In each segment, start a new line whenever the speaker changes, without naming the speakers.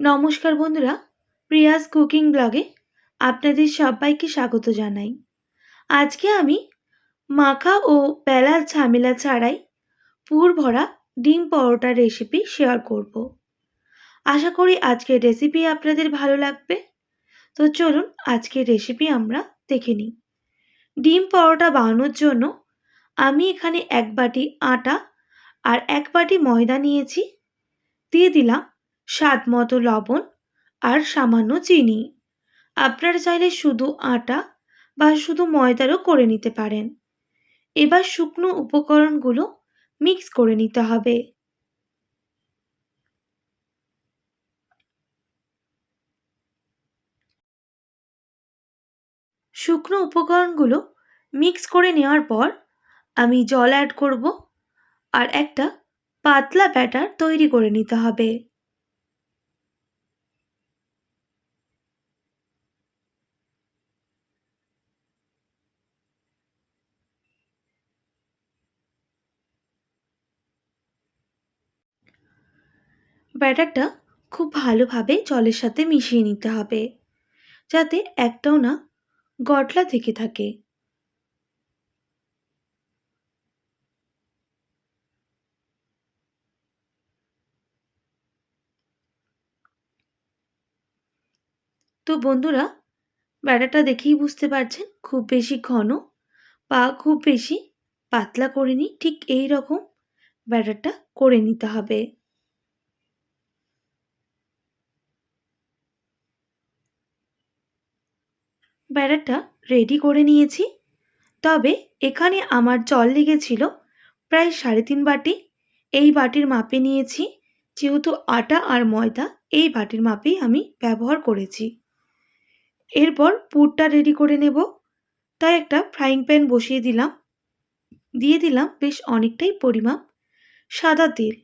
নমস্কার বন্ধুরা, Prius cooking ব্লগে আপনাদের সবাইকে স্বাগত জানাই। আজকে আমি মাখা ও বেলার ঝামেলা ছাড়াই পুর ভরা ডিম পরোটার রেসিপি শেয়ার করব। আশা করি আজকের রেসিপি আপনাদের ভালো লাগবে। তো চলুন আজকের রেসিপি আমরা দেখে নিই। ডিম পরোটা বানানোর জন্য আমি এখানে এক বাটি আটা আর এক বাটি ময়দা নিয়েছি। দিয়ে দিলাম স্বাদ মতো লবণ আর সামান্য চিনি। আপনারা চাইলে শুধু আটা বা শুধু ময়দারও করে নিতে পারেন। এবার শুকনো উপকরণগুলো মিক্স করে নিতে হবে। শুকনো উপকরণগুলো মিক্স করে নেওয়ার পর আমি জল অ্যাড করব আর একটা পাতলা ব্যাটার তৈরি করে নিতে হবে। ব্যাটারটা খুব ভালোভাবে জলের সাথে মিশিয়ে নিতে হবে, যাতে একটাও না গটলা থেকে থাকে। তো বন্ধুরা, ব্যাটারটা দেখেই বুঝতে পারছেন, খুব বেশি ঘন বা খুব বেশি পাতলা করিনি, ঠিক এই রকম ব্যাটারটা করে নিতে হবে। ব্যাটারটা রেডি করে নিয়েছি। তবে এখানে আমার জল লেগেছিল প্রায় সাড়ে তিন বাটি। এই বাটির মাপে নিয়েছি, যেহেতু আটা আর ময়দা এই বাটির মাপেই আমি ব্যবহার করেছি। এরপর পুরটা রেডি করে নেব। তাই একটা ফ্রাইং প্যান বসিয়ে দিলাম। দিয়ে দিলাম বেশ অনেকটাই পরিমাপ। সাদা তেল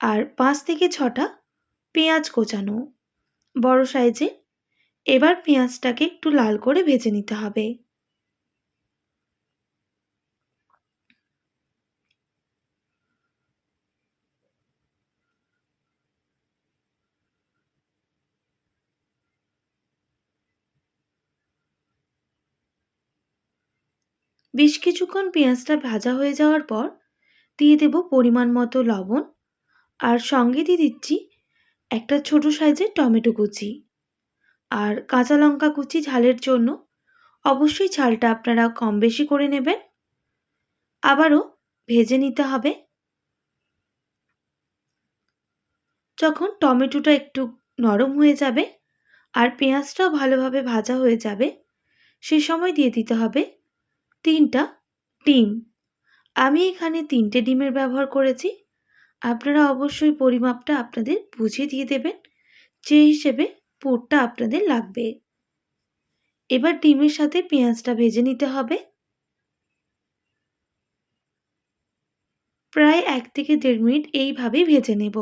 আর পাঁচ থেকে ছটা পেঁয়াজ কোচানো। বড় সাইজে এবার পেঁয়াজটাকে একটু লাল করে ভেজে নিতে হবে। বেশ কিছুক্ষণ পেঁয়াজটা ভাজা হয়ে যাওয়ার পর দিয়ে দেব পরিমাণ মতো লবণ। আর সঙ্গে দিয়ে দিচ্ছি একটা ছোট সাইজের টমেটো কুচি। আর কাঁচা লঙ্কা কুচি ঝালের জন্য অবশ্যই ঝালটা আপনারা কম বেশি করে নেবেন। আবারও ভেজে নিতে হবে। যখন টমেটোটা একটু নরম হয়ে যাবে আর পেঁয়াজটাও ভালোভাবে ভাজা হয়ে যাবে, সে সময় দিয়ে দিতে হবে তিনটা ডিম। আমি এখানে তিনটে ডিমের ব্যবহার করেছি। আপনারা অবশ্যই পরিমাপটা আপনাদের বুঝে দিয়ে দেবেন। যে হিসেবে পুরটা আপনাদের লাগবে। এবার ডিমের সাথে পেঁয়াজটা ভেজে নিতে হবে। প্রায় এক থেকে দেড় মিনিট এইভাবেই ভেজে নেব।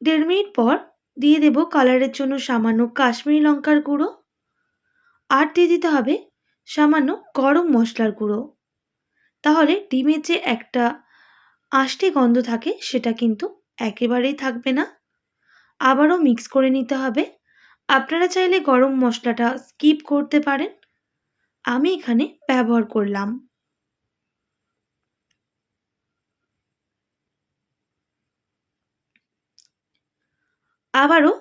দেড় মিনিট পর দিয়ে দেব কালারের জন্য সামান্য কাশ্মীরি লঙ্কার গুঁড়ো। আর দিয়ে দিতে হবে সামান্য গরম মশলার গুঁড়ো। তাহলে ডিমের যে একটা আষ্টে গন্ধ থাকে, সেটা কিন্তু একেবারেই থাকবে না। আবারও মিক্স করে নিতে হবে। আপনারা চাইলে গরম মশলাটা স্কিপ করতে পারেন। আমি এখানে ব্যবহার করলাম। আবারও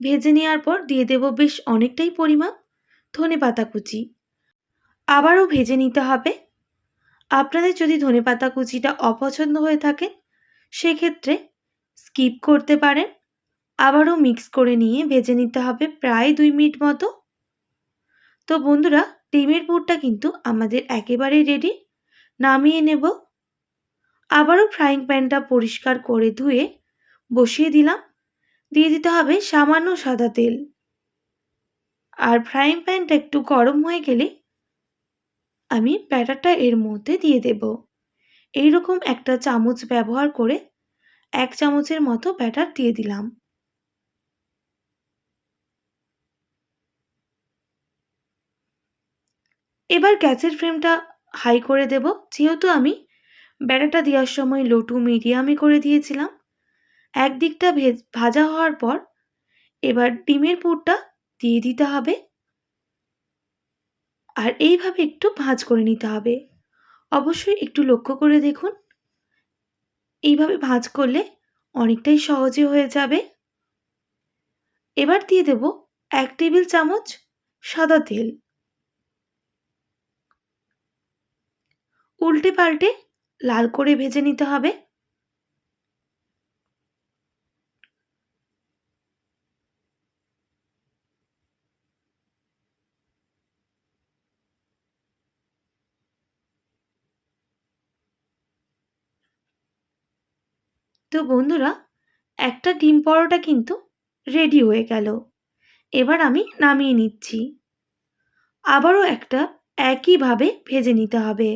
ভেজে নেওয়ার পর দিয়ে দেব বেশ অনেকটাই পরিমাণ ধনে পাতা কুচি। আবারও ভেজে নিতে হবে। আপনাদের যদি ধনে পাতা কুচিটা অপছন্দ হয়ে থাকে, সেক্ষেত্রে স্কিপ করতে পারেন। আবারও মিক্স করে নিয়ে ভেজে নিতে হবে প্রায় দুই মিনিট মতো। তো বন্ধুরা, ডিমের পুরটা কিন্তু আমাদের একেবারেই রেডি নামিয়ে নেব। আবারও ফ্রাইং প্যানটা পরিষ্কার করে ধুয়ে বসিয়ে দিলাম। দিয়ে দিতে হবে সামান্য সাদা তেল। আর ফ্রাইং প্যানটা একটু গরম হয়ে গেলে আমি ব্যাটারটা এর মধ্যে দিয়ে দেব। এইরকম একটা চামচ ব্যবহার করে এক চামচের মতো ব্যাটার দিয়ে দিলাম। এবার গ্যাসের ফ্লেমটা হাই করে দেব। যেহেতু আমি ব্যাটাটা দেওয়ার সময় লো টু মিডিয়ামে করে দিয়েছিলাম। একদিকটা ভেজ, ভাজা হওয়ার পর এবার ডিমের পুরটা দিয়ে দিতে হবে। আর এইভাবে একটু ভাঁজ করে নিতে হবে। অবশ্যই একটু লক্ষ্য করে দেখুন। এইভাবে ভাঁজ করলে অনেকটাই সহজে হয়ে যাবে। এবার দিয়ে দেব এক টেবিল চামচ সাদা তেল। উল্টে পাল্টে লাল করে ভেজে নিতে হবে। তো বন্ধুরা, একটা ডিম পরোটা কিন্তু রেডি হয়ে গেল। এবার আমি নামিয়ে নিচ্ছি। আবারও একটা একইভাবে ভেজে নিতে হবে।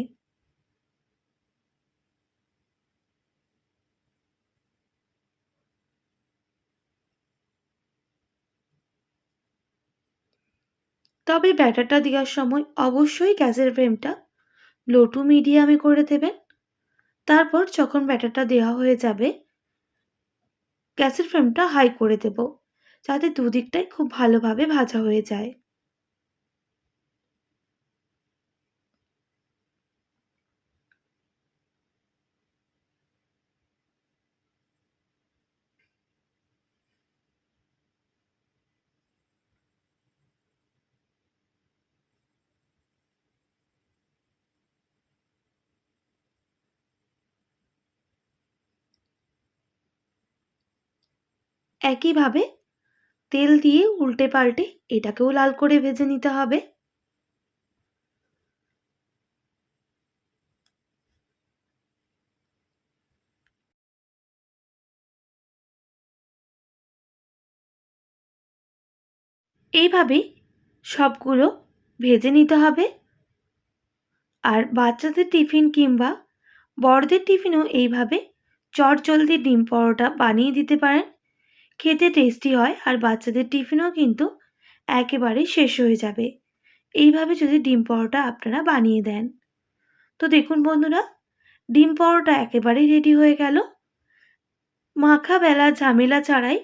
তবে ব্যাটারটা দেওয়ার সময় অবশ্যই গ্যাসের ফ্লেমটা লো টু মিডিয়ামে করে দেবেন। তারপর যখন ব্যাটারটা দেওয়া হয়ে যাবে, গ্যাসের ফ্লেমটা হাই করে দেব, যাতে দুদিকটাই খুব ভালোভাবে ভাজা হয়ে যায়। একইভাবে তেল দিয়ে উল্টে পাল্টে এটাকেও লাল করে ভেজে নিতে হবে। এইভাবেই সবগুলো ভেজে নিতে হবে। আর বাচ্চাদের টিফিন কিংবা বড়দের টিফিনও এইভাবে চটজলদি ডিম পরোটা বানিয়ে দিতে পারেন। খেতে টেস্টি হয় আর বাচ্চাদের টিফিনও কিন্তু একেবারে শেষ হয়ে যাবে। এইভাবে যদি ডিম পরোটা আপনারা বানিয়ে দেন। তো দেখুন বন্ধুরা, ডিম পরোটা একেবারেই রেডি হয়ে গেল। মাখা বেলা ঝামেলা ছাড়াই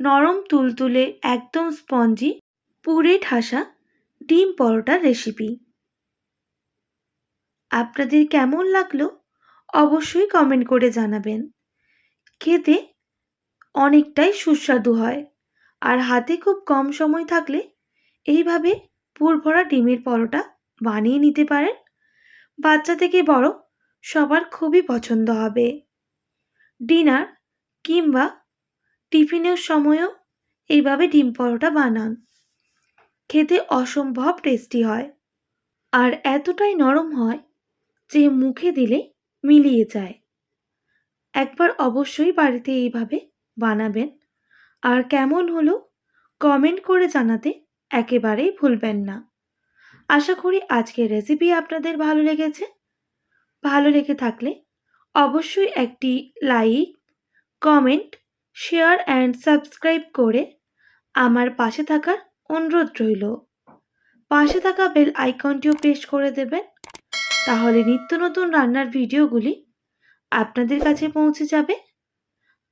নরম তুলতুলে একদম স্পঞ্জি পুরে ঠাসা ডিম পরোটার রেসিপি আপনাদের কেমন লাগল অবশ্যই কমেন্ট করে জানাবেন। খেতে অনেকটাই সুস্বাদু হয়। আর হাতে খুব কম সময় থাকলে এইভাবে পুরভরা ডিমের পরোটা বানিয়ে নিতে পারেন। বাচ্চা থেকে বড় সবার খুবই পছন্দ হবে। ডিনার কিংবা টিফিনের সময়ও এইভাবে ডিম পরোটা বানান। খেতে অসম্ভব টেস্টি হয় আর এতটাই নরম হয় যে মুখে দিলে মিলিয়ে যায়। একবার অবশ্যই বাড়িতে এইভাবে বানাবেন। আর কেমন হলো? কমেন্ট করে জানাতে একেবারেই ভুলবেন না। আশা করি আজকের রেসিপি আপনাদের ভালো লেগেছে। ভালো লেগে থাকলে অবশ্যই একটি like comment share and subscribe করে আমার পাশে থাকার অনুরোধ রইল। পাশে থাকা বেল আইকনটিও প্রেস করে দেবেন। তাহলে নিত্য নতুন রান্নার ভিডিওগুলি আপনাদের কাছে পৌঁছে যাবে।